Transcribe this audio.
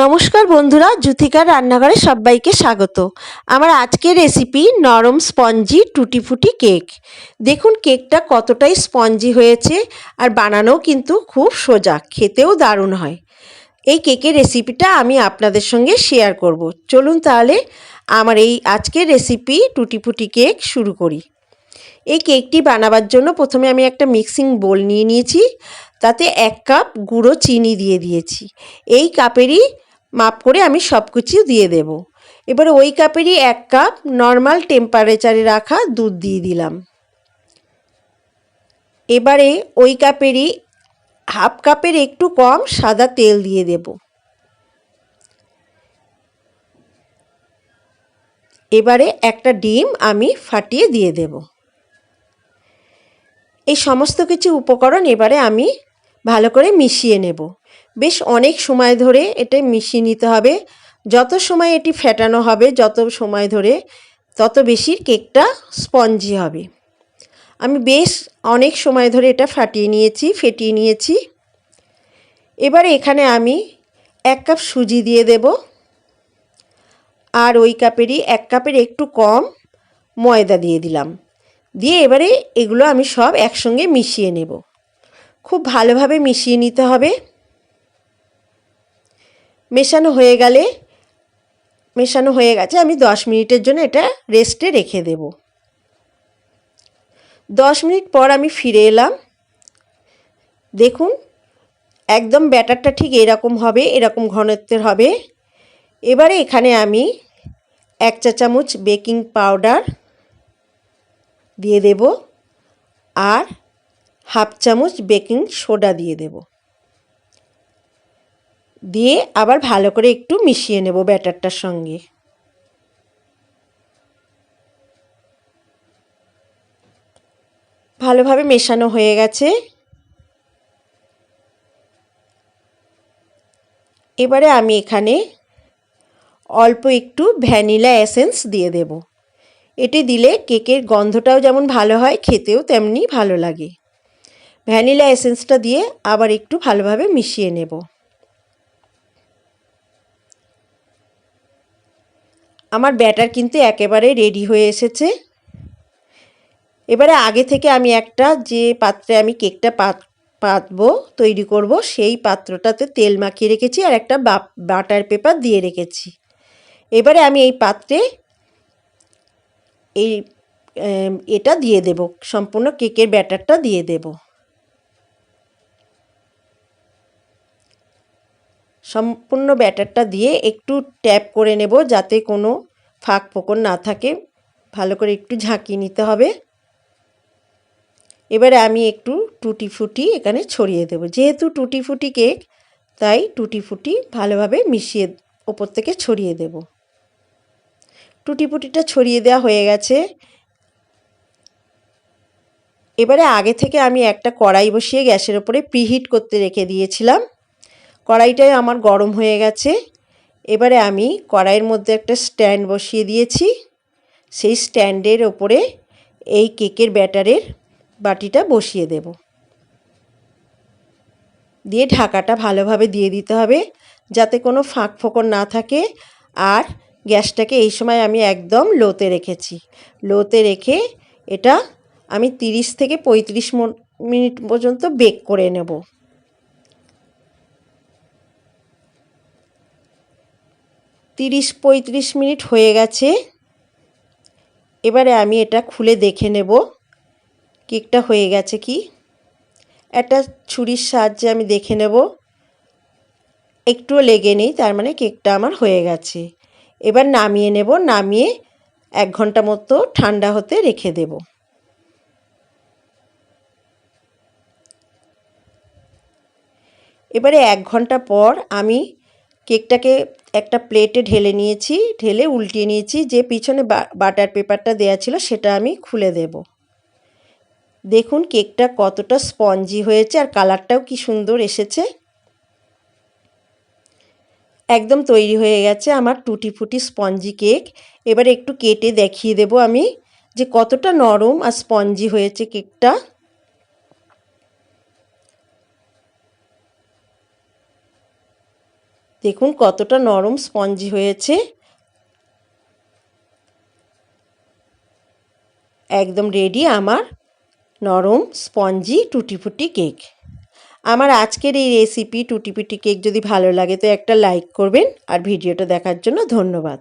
নমস্কার বন্ধুরা, জুথিকার রান্নাঘরে সবাইকে স্বাগত। আমার আজকের রেসিপি নরম স্পঞ্জি টুটি ফুটি কেক। দেখুন, কেকটা কতটাই স্পঞ্জি হয়েছে আর বানানোও কিন্তু খুব সোজা, খেতেও দারুণ হয়। এই কেকের রেসিপিটা আমি আপনাদের সঙ্গে শেয়ার করব। চলুন তাহলে আমার এই আজকের রেসিপি টুটি ফুটি কেক শুরু করি। এই কেকটি বানাবার জন্য প্রথমে আমি একটা মিক্সিং বোল নিয়ে নিয়েছি। তাতে এক কাপ গুঁড়ো চিনি দিয়ে দিয়েছি। এই কাপেরই মাপ করে আমি সব কিছু দিয়ে দেব। এবারে ওই কাপেরই এক কাপ নর্মাল টেম্পারেচারে রাখা দুধ দিয়ে দিলাম। এবারে ওই কাপেরই হাফ কাপের একটু কম সাদা তেল দিয়ে দেব। এবারে একটা ডিম আমি ফাটিয়ে দিয়ে দেব। এই সমস্ত কিছু উপকরণ এবারে আমি ভালো করে মিশিয়ে নেব। বেশ অনেক সময় ধরে এটা মিশিয়ে নিতে হবে। যত সময় এটি ফেটানো হবে, যত সময় ধরে তত বেশি কেকটা স্পঞ্জি হবে। আমি বেশ অনেক সময় ধরে এটা ফাটিয়ে নিয়েছি, ফেটিয়ে নিয়েছি। এবারে এখানে আমি এক কাপ সুজি দিয়ে দেব। আর ওই কাপেরই এক কাপের একটু কম ময়দা দিয়ে দিলাম। দিয়ে এবারে এগুলো আমি সব একসঙ্গে মিশিয়ে নেব। খুব ভালোভাবে মিশিয়ে নিতে হবে। মেশানো হয়ে গেলে, মেশানো হয়ে গেছে, আমি দশ মিনিটের জন্য এটা রেস্টে রেখে দেব। দশ মিনিট পর আমি ফিরে এলাম। দেখুন, একদম ব্যাটারটা ঠিক এরকম হবে, এরকম ঘনত্বের হবে। এবারে এখানে আমি এক চা চামচ বেকিং পাউডার দিয়ে দেব। আর হাফ চামচ বেকিং সোডা দিয়ে দেব। দিয়ে আবার ভালো করে একটু মিশিয়ে নেব ব্যাটারটার সঙ্গে। ভালোভাবে মেশানো হয়ে গেছে। এবারে আমি এখানে অল্প একটু ভ্যানিলা এসেন্স দিয়ে দেব। এটি দিলে কেকের গন্ধটাও যেমন ভালো হয়, খেতেও তেমনি ভালো লাগে। ভ্যানিলা এসেন্সটা দিয়ে আবার একটু ভালোভাবে মিশিয়ে নেব। আমার ব্যাটার কিন্তু একেবারে রেডি হয়ে এসেছে। এবারে আগে থেকে আমি একটা যে পাত্রে আমি কেকটা পাত পাতবো, তৈরি করব, সেই পাত্রটাতে তেল মাখিয়ে রেখেছি আর একটা বাটার পেপার দিয়ে রেখেছি। এবারে আমি এই পাত্রে এই এটা দিয়ে দেব, সম্পূর্ণ কেকের ব্যাটারটা দিয়ে দেব। সম্পূর্ণ ব্যাটারটা দিয়ে একটু ট্যাপ করে নেব যাতে কোনো ফাঁক ফোকর না থাকে। ভালো করে একটু ঝাঁকিয়ে নিতে হবে। এবারে আমি একটু টুটি ফুটি এখানে ছড়িয়ে দেব। যেহেতু টুটি ফুটি কেক, তাই টুটি ফুটি ভালোভাবে মিশিয়ে ওপর থেকে ছড়িয়ে দেব। টুটি ফুটিটা ছড়িয়ে দেওয়া হয়ে গেছে। এবারে আগে থেকে আমি একটা কড়াই বসিয়ে গ্যাসের ওপরে প্রিহিট করতে রেখে দিয়েছিলাম। কড়াইটাই আমার গরম হয়ে গেছে। এবারে আমি কড়াইয়ের মধ্যে একটা স্ট্যান্ড বসিয়ে দিয়েছি। সেই স্ট্যান্ডের ওপরে এই কেকের ব্যাটারের বাটিটা বসিয়ে দেব। দিয়ে ঢাকাটা ভালোভাবে দিয়ে দিতে হবে যাতে কোনো ফাঁক ফোকর না থাকে। আর গ্যাসটাকে এই সময় আমি একদম লোতে রেখেছি। লোতে রেখে এটা আমি তিরিশ থেকে পঁয়ত্রিশ মিনিট পর্যন্ত বেক করে নেব। তিরিশ পঁয়ত্রিশ মিনিট হয়ে গেছে। এবারে আমি এটা খুলে দেখে নেব, কেকটা হয়ে গেছে কি। একটা ছুরির সাহায্যে আমি দেখে নেব। একটুও লেগে নেই, তার মানে কেকটা আমার হয়ে গেছে। এবার নামিয়ে নেব, নামিয়ে এক ঘণ্টা মতো ঠান্ডা হতে রেখে দেব। এবারে এক ঘণ্টা পর আমি কেকটাকে একটা প্লেটে ঢেলে নিয়েছি, ঢেলে উল্টিয়ে নিয়েছি, যে পিছনে বাটার পেপারটা দেয়া ছিল সেটা আমি খুলে দেব। দেখুন কেকটা কতটা স্পঞ্জি হয়েছে আর কালারটাও কি সুন্দর এসেছে। একদম তৈরি হয়ে গেছে আমার টুটি ফুটি স্পঞ্জি কেক। এবারে একটু কেটে দেখিয়ে দেব আমি যে কতটা নরম আর স্পঞ্জি হয়েছে কেকটা। দেখুন কতটা নরম স্পঞ্জি হয়েছে। একদম রেডি আমার নরম স্পঞ্জি টুটি ফুটি কেক আমার আজকের এই রেসিপি টুটি ফুটি কেক যদি ভালো লাগে তো একটা লাইক করবেন আর ভিডিওটা দেখার জন্য ধন্যবাদ।